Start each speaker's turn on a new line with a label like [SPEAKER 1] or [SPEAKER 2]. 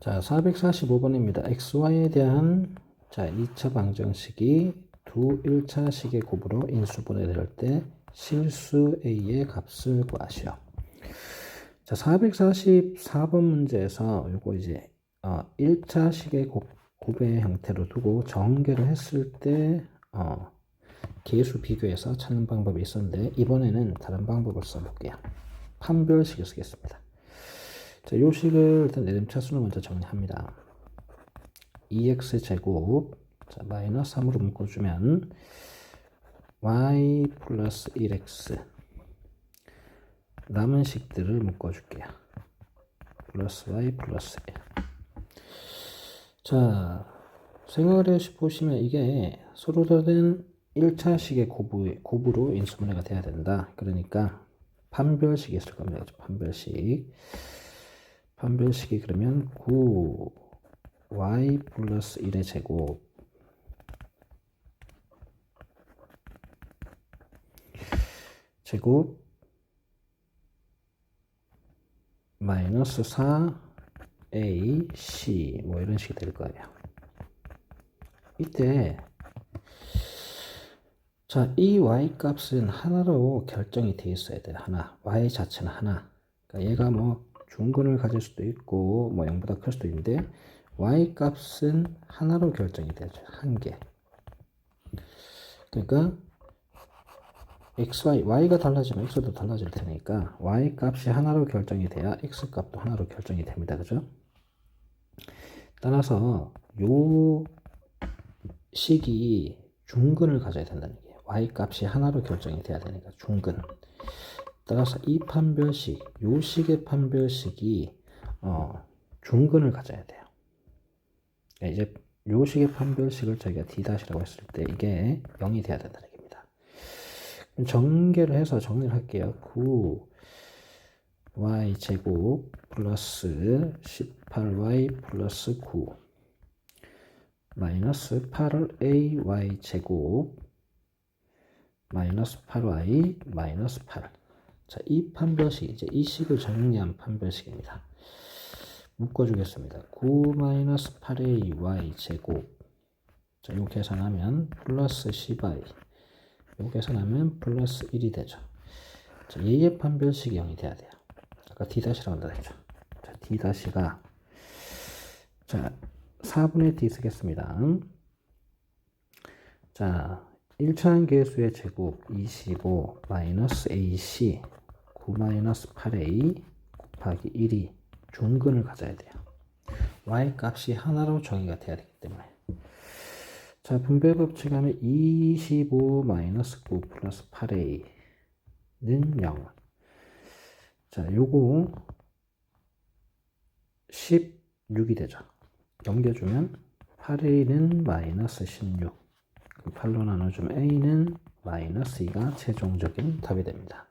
[SPEAKER 1] 자, 445번입니다. xy에 대한 자, 2차 방정식이 두 1차 식의 곱으로 인수분해 될 때 실수 a의 값을 구하시오. 자, 444번 문제에서 요거 이제 어, 1차 식의 곱, 곱의 형태로 두고 정계를 했을 때 어, 계수 비교해서 찾는 방법이 있었는데 이번에는 다른 방법을 써볼게요. 판별식을 쓰겠습니다. 자, 요 식을 일단 내림 차수로 먼저 정리합니다. 2x 제곱 자, 마이너스 3으로 묶어주면 y 플러스 1x 남은 식들을 묶어줄게요. 플러스 y 플러스 1 자, 생각을 해 보시면 이게 서로 다른 1차식의 곱부, 곱으로 인수분해가 돼야 된다. 그러니까 판별식이 있을 겁니다. 판별식. 판별식이 그러면 9 y 플러스 1의 제곱 제곱 마이너스 4 a c 뭐 이런 식이 될 거예요. 이때 자, 이 y 값은 하나로 결정이 돼 있어야 돼요. 하나. y 자체는 하나. 그러니까 얘가 뭐 중근을 가질 수도 있고 뭐 0보다 클 수도 있는데 y 값은 하나로 결정이 되죠. 한 개. 그러니까 x, y, y가 달라지면 x도 달라질 테니까 y 값이 하나로 결정이 돼야 x 값도 하나로 결정이 됩니다. 그죠? 따라서 요 식이 중근을 가져야 된다는 얘기예요. y 값이 하나로 결정이 돼야 되니까 중근. 따라서 이 판별식, 요 식의 판별식이 어, 중근을 가져야 돼요. 그러니까 이제 요 식의 판별식을 저희가 d-라고 했을 때 이게 0이 돼야 된다는 얘기입니다. 정계를 해서 정리를 할게요. 9 y 제곱 플러스 18y 플러스 9 마이너스 8ay 제곱 마이너스 8y 마이너스 8 자, 이 판별식, 이제 이 식을 정리한 판별식입니다. 묶어주겠습니다. 9-8ay 제곱. 자, 요 계산하면 플러스 10y. 요 계산하면 플러스 1이 되죠. 자, 얘의 판별식이 0이 돼야 돼요. 아까 d-라고 한다 했죠. 자, d-가 자, 4분의 d 쓰겠습니다. 자, 1차항 계수의 제곱 25 마이너스 ac 9 마이너스 8a 곱하기 1이 중근을 가져야 돼요. y 값이 하나로 정의가 돼야 되기 때문에 자 분배 법칙 하면 25 마이너스 9 플러스 8a는 0. 자 요거 16이 되죠. 넘겨주면 8a는 마이너스 16 8로 나눠주면 a는 마이너스 2가 최종적인 답이 됩니다.